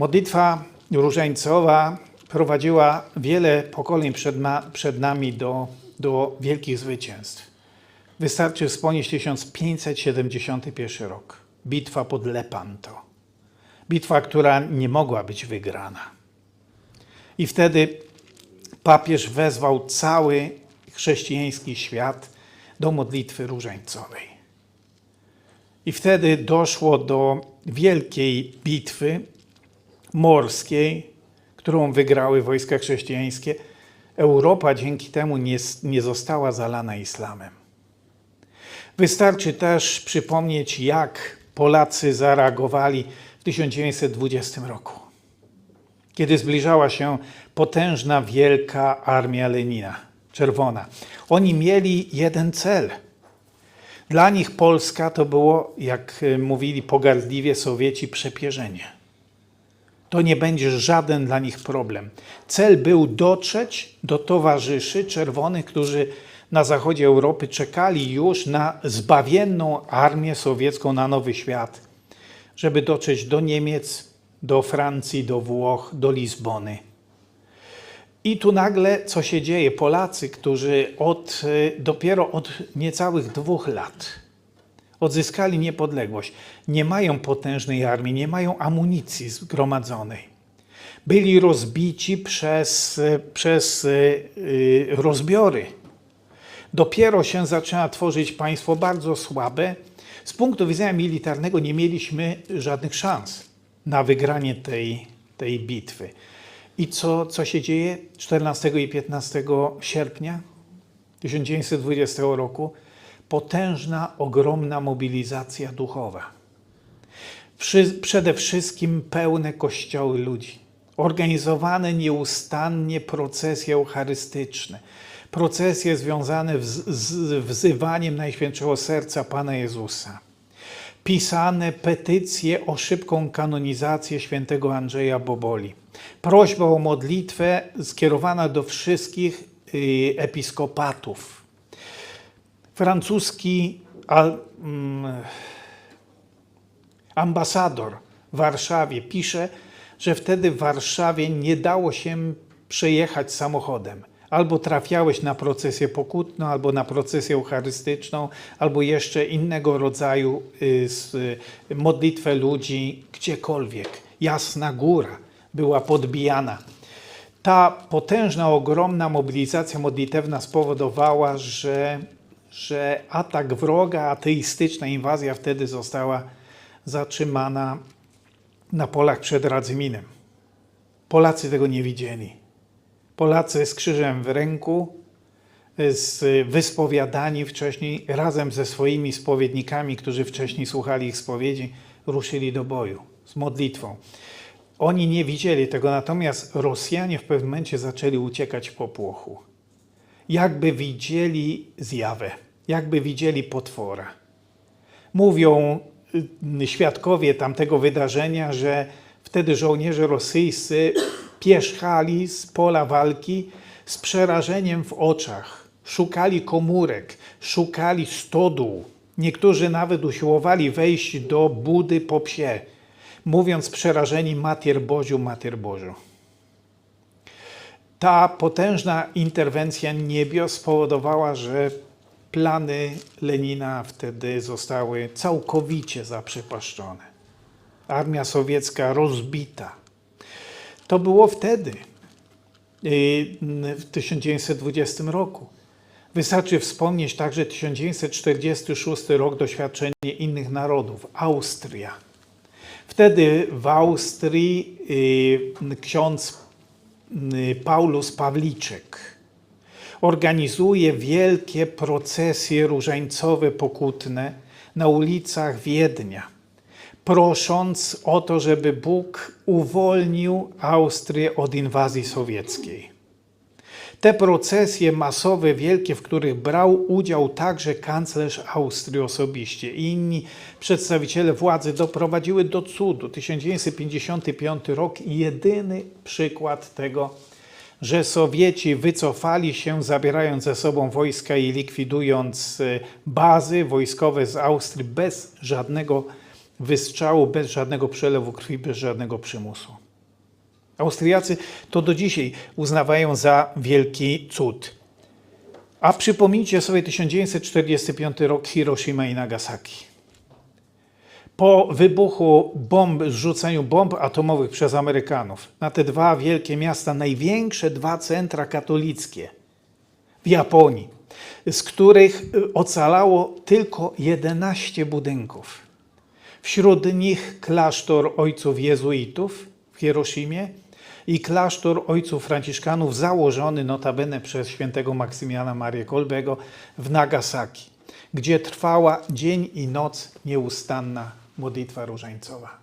Modlitwa różańcowa prowadziła wiele pokoleń przed, ma, przed nami do, do wielkich zwycięstw. Wystarczy wspomnieć 1571 rok. Bitwa pod Lepanto. Bitwa, która nie mogła być wygrana. I wtedy papież wezwał cały chrześcijański świat do modlitwy różańcowej. I wtedy doszło do wielkiej bitwy morskiej, którą wygrały wojska chrześcijańskie. Europa dzięki temu nie, nie została zalana islamem. Wystarczy też przypomnieć, jak Polacy zareagowali w 1920 roku, kiedy zbliżała się potężna, wielka armia Lenina, czerwona. Oni mieli jeden cel. Dla nich Polska to było, jak mówili pogardliwie Sowieci, przepierzenie. To nie będzie żaden dla nich problem. Cel był dotrzeć do towarzyszy czerwonych, którzy na zachodzie Europy czekali już na zbawienną armię sowiecką na Nowy Świat, żeby dotrzeć do Niemiec, do Francji, do Włoch, do Lizbony. I tu nagle co się dzieje? Polacy, którzy od, dopiero od niecałych dwóch lat odzyskali niepodległość, nie mają potężnej armii, nie mają amunicji zgromadzonej. Byli rozbici przez, przez rozbiory. Dopiero się zaczyna tworzyć państwo bardzo słabe. Z punktu widzenia militarnego nie mieliśmy żadnych szans na wygranie tej, tej bitwy. I co, co się dzieje 14 i 15 sierpnia 1920 roku? Potężna, ogromna mobilizacja duchowa. Przede wszystkim pełne kościoły ludzi, organizowane nieustannie procesje eucharystyczne, procesje związane z, z wzywaniem Najświętszego Serca Pana Jezusa, pisane petycje o szybką kanonizację świętego Andrzeja Boboli, prośba o modlitwę skierowana do wszystkich y, episkopatów. Francuski mm, ambasador w Warszawie pisze, że wtedy w Warszawie nie dało się przejechać samochodem. Albo trafiałeś na procesję pokutną, albo na procesję eucharystyczną, albo jeszcze innego rodzaju y, modlitwę ludzi gdziekolwiek. Jasna góra była podbijana. Ta potężna, ogromna mobilizacja modlitewna spowodowała, że, że atak wroga, ateistyczna inwazja wtedy została zatrzymana na polach przed Radzyminem. Polacy tego nie widzieli. Polacy z krzyżem w ręku, z wyspowiadani wcześniej, razem ze swoimi spowiednikami, którzy wcześniej słuchali ich spowiedzi, ruszyli do boju z modlitwą. Oni nie widzieli tego, natomiast Rosjanie w pewnym momencie zaczęli uciekać w popłochu. Jakby widzieli zjawę, jakby widzieli potwora. Mówią y, świadkowie tamtego wydarzenia, że wtedy żołnierze rosyjscy pierzchali z pola walki z przerażeniem w oczach. Szukali komórek, szukali stodół. Niektórzy nawet usiłowali wejść do budy po psie, mówiąc przerażeni Matier Boziu, Matier Boziu. Ta potężna interwencja niebios spowodowała, że plany Lenina wtedy zostały całkowicie zaprzepaszczone. Armia sowiecka rozbita. To było wtedy, w 1920 roku. Wystarczy wspomnieć także 1946 rok, doświadczenie innych narodów, Austria. Wtedy w Austrii ksiądz Paulus Pawliczek organizuje wielkie procesje różańcowe, pokutne na ulicach Wiednia prosząc o to, żeby Bóg uwolnił Austrię od inwazji sowieckiej. Te procesje masowe, wielkie, w których brał udział także kanclerz Austrii osobiście i inni przedstawiciele władzy, doprowadziły do cudu. 1955 rok jedyny przykład tego, że Sowieci wycofali się, zabierając ze sobą wojska i likwidując bazy wojskowe z Austrii bez żadnego wystrzału, bez żadnego przelewu krwi, bez żadnego przymusu. Austriacy to do dzisiaj uznawają za wielki cud. A przypomnijcie sobie 1945 rok Hiroshima i Nagasaki. Po wybuchu bomb, zrzuceniu bomb atomowych przez Amerykanów na te dwa wielkie miasta, największe dwa centra katolickie w Japonii, z których y, ocalało tylko 11 budynków. Wśród nich klasztor ojców jezuitów w Hiroshimie i klasztor ojców franciszkanów założony notabene przez świętego Maksymiana Marię Kolbego w Nagasaki, gdzie trwała dzień i noc nieustanna modlitwa różańcowa.